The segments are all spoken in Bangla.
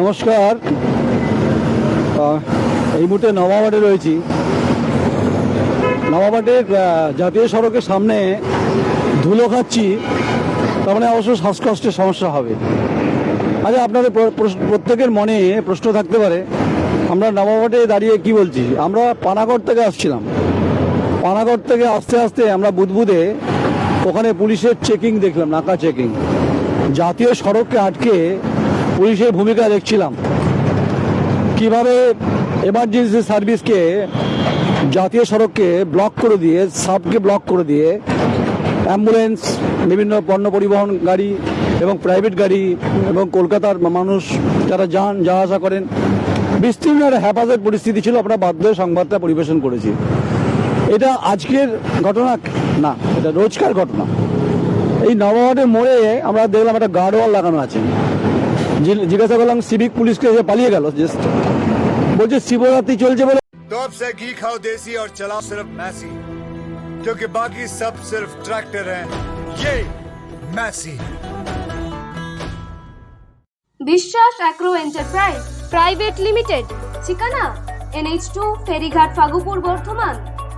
নমস্কার। এই মুহূর্তে নবাবাটে রয়েছি। নবাবাডের আহ, জাতীয় সড়কের সামনে ধুলো খাচ্ছি তার মানে অবশ্য শ্বাসকষ্টের সমস্যা হবে। আচ্ছা আপনাদের প্র- প্রত্যেকের মনে প্রশ্ন থাকতে পারে আমরা নবাবাটে দাঁড়িয়ে কি বলছি? আমরা পানাগড় থেকে আসছিলাম। পানাগড় থেকে আস্তে আস্তে আমরা বুদবুদে ওখানে পুলিশের চেকিং দেখলাম নাকা চেকিং জাতীয় সড়ককে আটকে পুলিশের ভূমিকা দেখছিলাম। কীভাবে এমার্জেন্সি সার্ভিসকে জাতীয় সড়ককে ব্লক করে দিয়ে সাবকে ব্লক করে দিয়ে অ্যাম্বুলেন্স বিভিন্ন পণ্য পরিবহন গাড়ি এবং প্রাইভেট গাড়ি এবং কলকাতার মানুষ যারা যান, যাওয়া আসা করেন, বিস্তীর্ণ একটা হ্যাপাজের পরিস্থিতি ছিল, আমরা বাধ্য সংবাদটা পরিবেশন করেছি। এটা আজকের ঘটনা না, এটা রোজকার ঘটনা। এই নবাবাদের মোড়ে আমরা দেখলাম একটা গার্ডওয়াল লাগানো আছে। জিজ্ঞাসা করলাম সিভিক পুলিশকে যে পালিয়ে গেল জাস্ট বলছে শিবরাত্রি চলছে বলে तो अब से घी खाओ देसी और चलाओ सिर्फ मैसी क्योंकि बाकी सब सिर्फ ट्रैक्टर हैं ये Massey Biswas agro enterprise private limited ঠিকানা NH two Ferighat Fagupur Bardhaman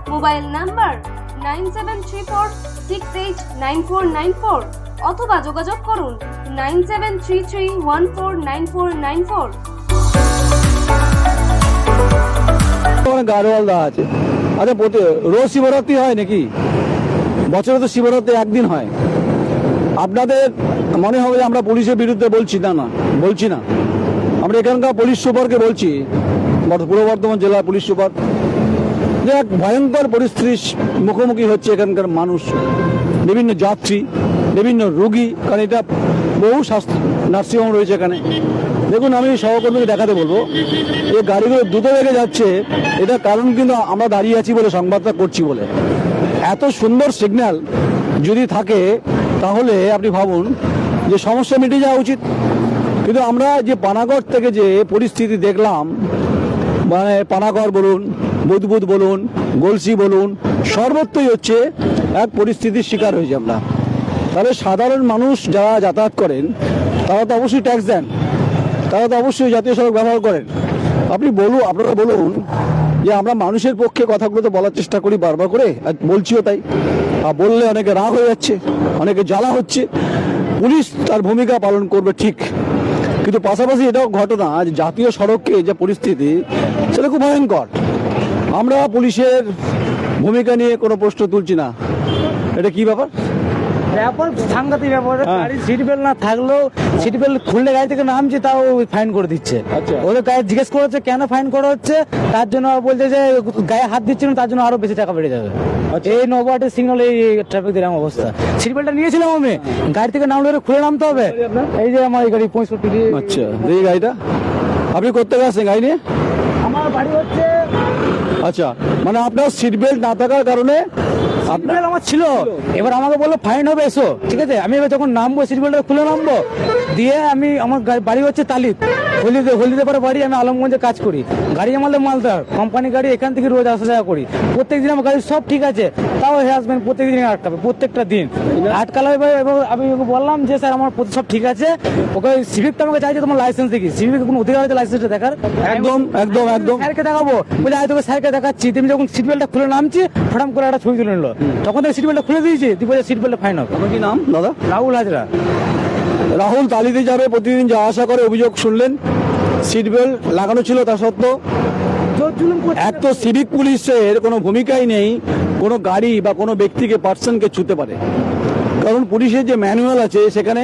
mobile number nine seven three four six eight nine four nine four অথবা যোগাযোগ করুন nine seven three three one four nine four nine four. Guard wall আছে? আচ্ছা প্রতি রোজ শিবরাত্রি হয় নাকি? বছরে তো শিবরাত্রি একদিন হয়। আপনাদের মনে হবে যে আমরা পুলিশের বিরুদ্ধে বলছি, না না, বলছি না। আমরা এখানকার পুলিশ সুপারকে বলছি পূর্ব বর্ধমান জেলার পুলিশ সুপার। যে এক ভয়ঙ্কর পরিস্থিতির মুখোমুখি হচ্ছে এখানকার মানুষ, বিভিন্ন যাত্রী। বিভিন্ন রুগী, কারণ এটা বহু স্বাস্থ্য নার্সিংহোম রয়েছে এখানে। দেখুন, আমি সহকর্মীকে দেখাতে বলব, যে গাড়িগুলো দ্রুত বেগে যাচ্ছে এটা কারণ কিন্তু আমরা দাঁড়িয়ে আছি বলে সংবাদটা করছি বলে। এত সুন্দর সিগন্যাল যদি থাকে, তাহলে আপনি ভাবুন যে সমস্যা মিটে যাওয়া উচিত। কিন্তু আমরা যে পানাগড় থেকে যে পরিস্থিতি দেখলাম মানে পানাগড় বলুন, বুদবুদ বলুন, গলসি বলুন, সর্বত্রই হচ্ছে এক পরিস্থিতির শিকার হয়েছে আমরা। তাহলে সাধারণ মানুষ যারা যাতায়াত করেন, তারা তো অবশ্যই ট্যাক্স দেন। তারা তো অবশ্যই জাতীয় সড়ক ব্যবহার করেন। আপনি বলুন আপনারা বলুন যে আমরা মানুষের পক্ষে কথাগুলো তো বলার চেষ্টা করি বারবার করে, আর বলছিও তাই। আর বললে অনেকে রাগ হয়ে যাচ্ছে, অনেকে জ্বালা হচ্ছে। পুলিশ তার ভূমিকা পালন করবে ঠিক। কিন্তু পাশাপাশি এটাও ঘটনা, যে জাতীয় সড়কে যে পরিস্থিতি, সেটা খুব ভয়ঙ্কর। আমরা পুলিশের ভূমিকা নিয়ে কোনো প্রশ্ন তুলছি না। এটা কি ব্যাপার? ব্যাপার সাংঘাতিক ব্যাপার। হ্যাঁ। গাড়ির সিট বেল্ট না থাকলেও সিট বেল্ট খুললে গাড়ি থেকে নামছে তাও ফাইন করে দিচ্ছে। আচ্ছা। ওদের গায়ে জিজ্ঞেস করা হচ্ছে কেন ফাইন করা হচ্ছে? তার জন্য বলছে যে গায়ে হাত দিচ্ছে না তার জন্য আরও বেশি টাকা বেড়ে যাবে। আচ্ছা। এই নবাটের সিগন্যাল এই ট্রাফিক দিলাম অবস্থা। সিট বেল্টটা নিয়েছিলাম আমি। গাড়ি থেকে নামলে খুলে নামতে হবে। এই যে আমার এই গাড়ি পঁয়ষট্টি আচ্ছা দেখি গাড়িটা? আপনি করতে গেছেন গাড়ি নিয়ে? আমার বাড়ি হচ্ছে আচ্ছা মানে আপনার সিট বেল্ট না থাকার কারণে আপনার আমার ছিল এবার আমাকে বলল ফাইন হবে, এসো। ঠিক আছে? আমি এবার যখন নামবো সিট বেল্টটা খুলে নামবো দিয়ে আমি আমার বাড়ি হচ্ছে তালিত। হলিদে হলিদে পরে বাড়ি আমি আলমগঞ্জে কাজ করি। গাড়ি আমাদের মালদার। কোম্পানি গাড়ি এখান থেকে রোজ আসা যাওয়া করি। প্রত্যেক দিন আমার গাড়ি সব ঠিক আছে। তাও হাজবেন্ড প্রত্যেক দিন আটকাবে প্রত্যেকটা দিন। আটকালে এবার আমি বললাম যে স্যার আমার প্রতি- সব ঠিক আছে। ওকে সিভিকটা আমাকে চাইছে তোমার লাইসেন্স দেখি। সিভিক কোনো অধিকার আছে লাইসেন্সটা দেখার? একদম একদম একদম। স্যারকে দেখাবো। বলে আয় তোকে স্যারকে দেখাচ্ছি। তুমি যখন সিট বেল্টটা খুলে নামছি ফটাম করে একটা ছবি তুলে নিলো। তখন থেকে সিট বেল্টটা খুলে দিয়েছি। তুই বলে সিট বেল্টে ফাইন হবে। আপনার কি নাম দাদা? রাহুল হাজরা। রাহুল তালিতে যাবে, প্রতিদিন যা আশা করে, অভিযোগ শুনলেন। সিট বেল্ট লাগানো ছিল তা সত্ত্বেও। এক তো সিভিক পুলিশের কোনো ভূমিকাই নেই, কোনো গাড়ি বা কোনো ব্যক্তিকে পার্সনকে ছুতে পারে। কারণ পুলিশের যে ম্যানুয়াল আছে, সেখানে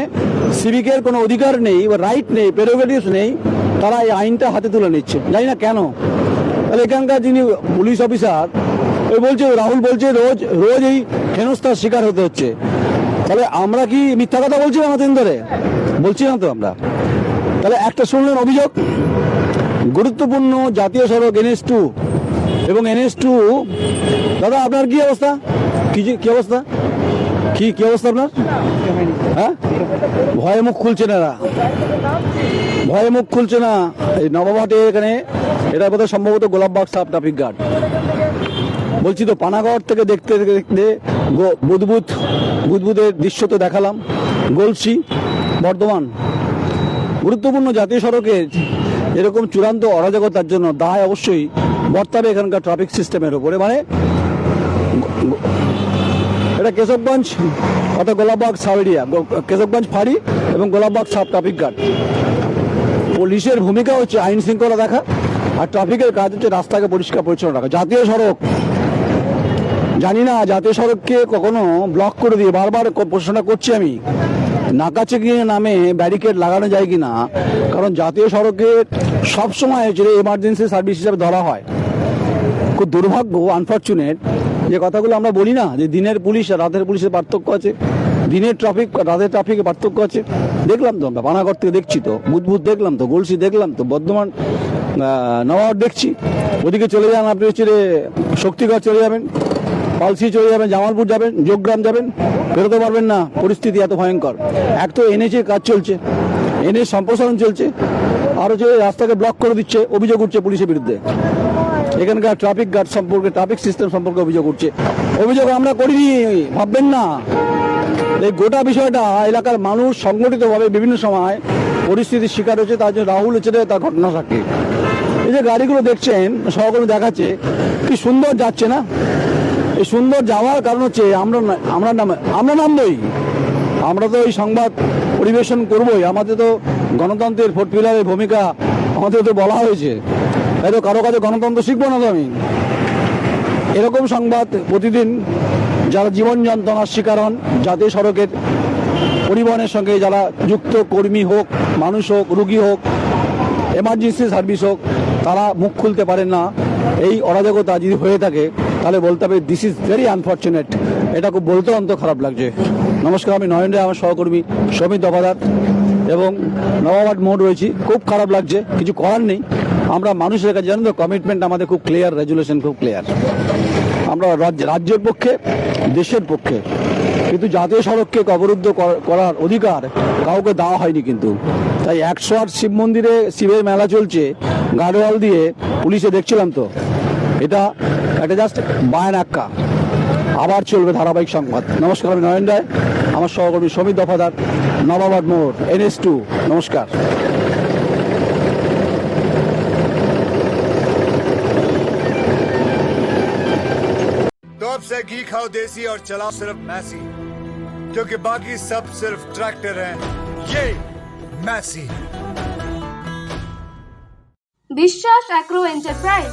সিভিকের কোনো অধিকার নেই বা রাইট নেই প্রেরোগেটিভস নেই, তারা এই আইনটা হাতে তুলে নিচ্ছে। জানি না কেন। তাহলে এখানকার যিনি পুলিশ অফিসার ওই বলছে, রাহুল বলছে, রোজ রোজ এই হেনস্থার শিকার হতে হচ্ছে। তাহলে আমরা কি মিথ্যা কথা বলছি আমাদের ধরে? বলছি না তো আমরা। তাহলে একটা শুনলেন অভিযোগ? গুরুত্বপূর্ণ জাতীয় সড়ক এনএস টু এবং এনএস টু দাদা, আপনার কি অবস্থা? কি কি অবস্থা? কি কি অবস্থা আপনার? হ্যাঁ? ভয়ে মুখ খুলছে না। ভয়ে মুখ খুলছে না। এই নবাবাটে এখানে এটা বোধহয় সম্ভবত গোলাপবাগ সাব ট্রাফিক গার্ড। বলছি তো, পানাগড় থেকে দেখতে দেখতে বুদবুদ, বুদবুদের দৃশ্য তো দেখালাম। গলসি বর্ধমান। গুরুত্বপূর্ণ জাতীয় সড়কে এরকম চূড়ান্ত অরাজকতার জন্য দায় অবশ্যই বর্তাবে এখানকার ট্রাফিক সিস্টেমের উপরে। মানে এটা কেশবগঞ্জ, অর্থাৎ গোলাপবাগ সাব এরিয়া কেশবগঞ্জ ফাঁড়ি এবং গোলাপবাগ সাব ট্রাফিক গার্ড পুলিশের ভূমিকা হচ্ছে আইন শৃঙ্খলা দেখা আর ট্রাফিকের কাজ হচ্ছে রাস্তাকে পরিষ্কার পরিচ্ছন্ন রাখা। জাতীয় সড়ক জানি না জাতীয় সড়ককে কখনো ব্লক করে দিয়ে বারবার প্রশ্নটা করছি আমি। নাকা চেকিং নামে ব্যারিকেড লাগানো যায় কিনা? কারণ জাতীয় সড়কে সবসময় যেটা এমার্জেন্সি সার্ভিস হিসাবে ধরা হয়, খুব দুর্ভাগ্য আনফর্চুনেট যে কথাগুলো আমরা বলি না, যে দিনের পুলিশ আর রাতের পুলিশের পার্থক্য আছে, দিনের ট্রাফিক রাতের ট্রাফিকের পার্থক্য আছে। দেখলাম তো আমরা, পানাগড় থেকে দেখছি তো, বুধবুধ দেখলাম তো, গলসি দেখলাম তো, বর্ধমান নবাব দেখছি। ওদিকে চলে যান, আপনি হচ্ছে শক্তিগড় চলে যাবেন। পালসি চলে যাবেন, জামালপুর যাবেন, যোগগ্রাম যাবেন, বেরোতে পারবেন না। পরিস্থিতি এত ভয়ঙ্কর। এক তো এনএচএ কাজ চলছে এনএচ সম্প্রসারণ চলছে, আর হচ্ছে রাস্তাকে ব্লক করে দিচ্ছে, অভিযোগ উঠছে পুলিশের বিরুদ্ধে। এখানকার ট্রাফিক গার্ড সম্পর্কে ট্রাফিক সিস্টেম সম্পর্কে অভিযোগ উঠছে। অভিযোগ আমরা করিনি, ভাববেন না। এই গোটা বিষয়টা এলাকার মানুষ সংগঠিতভাবে বিভিন্ন সময় পরিস্থিতির শিকার হচ্ছে তার জন্য রাহুল হচ্ছে তার ঘটনা সাক্ষী। এই যে গাড়িগুলো দেখছেন, সহকর্মী দেখাচ্ছে, কি সুন্দর যাচ্ছে না? এই সুন্দর যাওয়ার কারণ হচ্ছে আমরা আমরা নাম আমরা নামবই। আমরা তো এই সংবাদ পরিবেশন করবই। আমাদের তো গণতন্ত্রের ফোর্ট পিলারের ভূমিকা আমাদের তো বলা হয়েছে। তাই তো কারও কাছে গণতন্ত্র শিখব না তো আমি। এরকম সংবাদ প্রতিদিন যারা জীবন যন্ত্রণার শিকার হন, জাতীয় সড়কের পরিবহনের সঙ্গে যারা যুক্ত কর্মী হোক, মানুষ হোক, রুগী হোক এমার্জেন্সি সার্ভিস হোক, তারা মুখ খুলতে পারেন না। এই অরাজকতা যদি হয়ে থাকে তাহলে বলতে হবে দিস ইজ ভেরি আনফর্চুনেট এটা খুব বলতে অন্ত খারাপ লাগছে। নমস্কার, আমি নয়ন রায় আমার সহকর্মী সমিত দফাদার এবং নবাবাদ মোড় রয়েছি। খুব খারাপ লাগছে, কিছু করার নেই। আমরা মানুষের কাছে, জানেন তো কমিটমেন্ট আমাদের খুব ক্লিয়ার রেজুলেশন খুব ক্লিয়ার আমরা রাজ্য- রাজ্যের পক্ষে, দেশের পক্ষে, কিন্তু জাতীয় সড়ককে অবরুদ্ধ করার অধিকার কাউকে দেওয়া হয়নি কিন্তু। তাই একশো আট শিব মন্দিরে শিবের মেলা চলছে গার্ডওয়াল দিয়ে পুলিশে দেখছিলাম তো। এটা একটা জাস্ট বায়ন আক্কা আবার চলবে ধারাবাহিক সংবাদ নমস্কার আমি নয়ন রায় আমার সহকর্মী সমিত দফাদার নবাবাদ মোড় এনএস টু নমস্কার तो अब से घी खाओ देसी और चलाओ सिर्फ मैसी क्योंकि बाकी सब सिर्फ ट्रैक्टर हैं ये मैसी বিশ্বাস অ্যাগ্রো এন্টারপ্রাইজ